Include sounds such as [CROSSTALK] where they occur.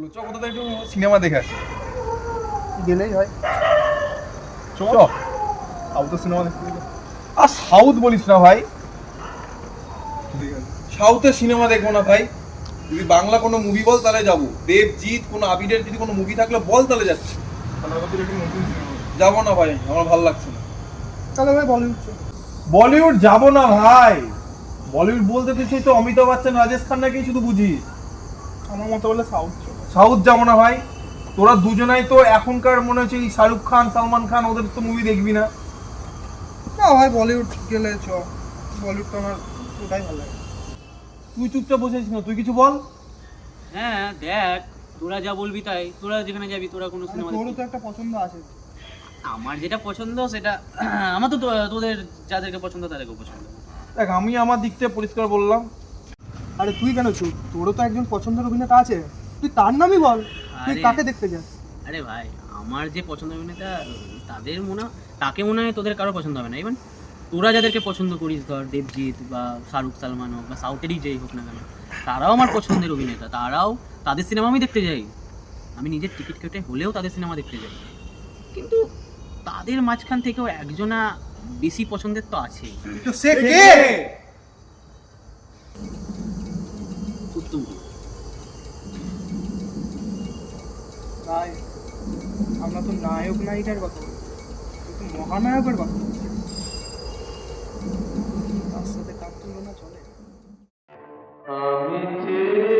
বলল চ কোথাও একটু সিনেমা দেখে আসি। গেলেই হয়। চ আউটার সিনেমা দেখতে আর সাউথ বলিস না ভাই। সাউথের সিনেমা দেখব না ভাই। যদি বাংলা কোনো মুভি বল তাহলে যাব। দেবজিৎ কোনো আবিরের যদি কোনো মুভি থাকলে বল তাহলে যাচ্ছি। যাব না ভাই আমার ভালো লাগছে না। তাহলে ভাই বলিউড চল। বলিউড যাব না ভাই। বলিউড বলতে তুই সেই তো অমিতাভ বচ্চন রাজেশ খান নাকি শুধু বুঝিস। আমার মতো বলে সাউথ চল। সাউথ যাব না ভাই তোরা দুজনাই তো এখনকার মনে হচ্ছে এই শাহরুখ খান সালমান খান ওদের তো মুভি দেখবি না। না ভাই বলিউড গেলে চ। বলিউড তো আমার ওটাই ভালো লাগে। তুই চুপচাপ বসেছিস না? তুই কিছু বল। হ্যাঁ দেখ তোরা যা বলবি তাই। তোরা যেখানে যাবি তোরা কোনো সিনেমা তোরও তো একটা পছন্দ আছে। আমার যেটা পছন্দ সেটা [CLEARS THROAT] আমার তো তো- তোদের যাদেরকে পছন্দ তাদেরকেও পছন্দ। দেখ আমি আমার দিক থেকে পরিষ্কার বললাম। আরে তুই কেন চুপ? তোরও তো একজন পছন্দের অভিনেতা আছে। তুই তার নামই বল তুই আরে। কাকে দেখতে যাস? আরে ভাই আমার যে পছন্দ অভিনেতা তাদের মনে হয়- তাকে মনে হয় তোদের কারও পছন্দ হবে না। ইভেন তোরা যাদেরকে পছন্দ করিস ধর দেবজিৎ বা শাহরুখ সালমান হোক বা সাউথেরই যেই হোক না কেন তারাও আমার পছন্দের অভিনেতা তারাও তাদের সিনেমা আমি দেখতে যাই। আমি নিজের টিকিট কেটে হলেও তাদের সিনেমা দেখতে যাই। কিন্তু তাদের মাঝখান থেকেও একজনা বেশি পছন্দের তো আছেই। ভাই আমরা তো নায়ক নায়িকার কথা বলছি তুই তো মহানায়কের কথা বলছি। তার সাথে কার তুলনা চলে। I'm